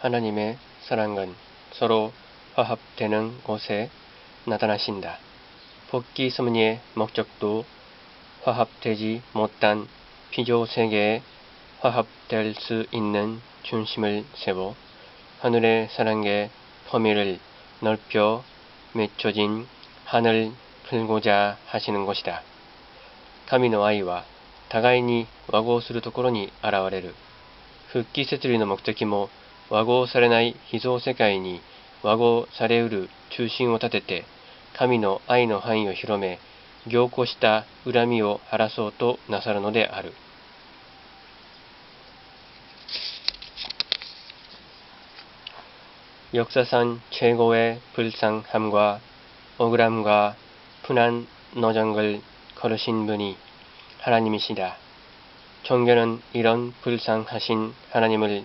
하나님의 사랑은 서로 화합되는 곳에 나타나신다. 복귀 섭리의 목적도 화합되지 못한 피조 세계에 화합될 수 있는 중심을 세워 하늘의 사랑의 범위를 넓혀 맺혀진 하늘 풀고자 하시는 것이다. 神の愛は互いに和合するところに現れる。復帰設理の目的も 和合されない秘蔵世界に和合されうる中心を立てて神の愛の範囲を広め凝固した恨みを晴らそうとなさるのである。 역사상 최고의 불쌍함과 억울함과 분한 노정을 걸으신 분이 하나님이시다. 종교는 이런 불쌍하신 하나님을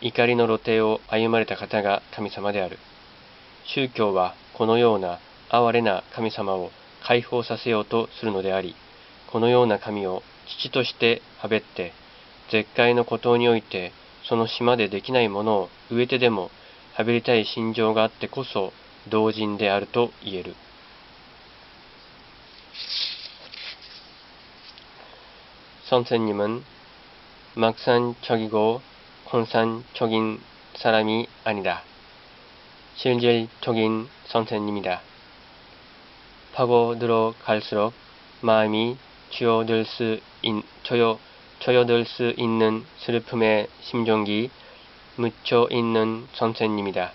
怒りの露呈を歩まれた方が神様である。宗教はこのような哀れな神様を解放させようとするのであり、このような神を父としてはべって、絶海の孤島においてその島でできないものを植えてでもはべりたい心情があってこそ同人であると言える。 선생님은 막산적이고 콘산적인 사람이 아니다. 실질적인 선생님이다. 파고 들어갈수록 마음이 쥐어들 수, 있, 조여, 조여들 수 있는 슬픔의 심정이 묻혀 있는 선생님이다.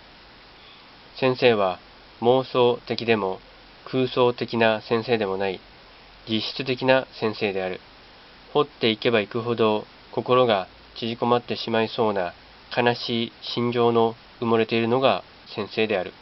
선생와 妄想的でも空想的な先生でもない実質的な先生である。掘っていけばいくほど心が 縮こまってしまいそうな悲しい心情の埋もれているのが先生である。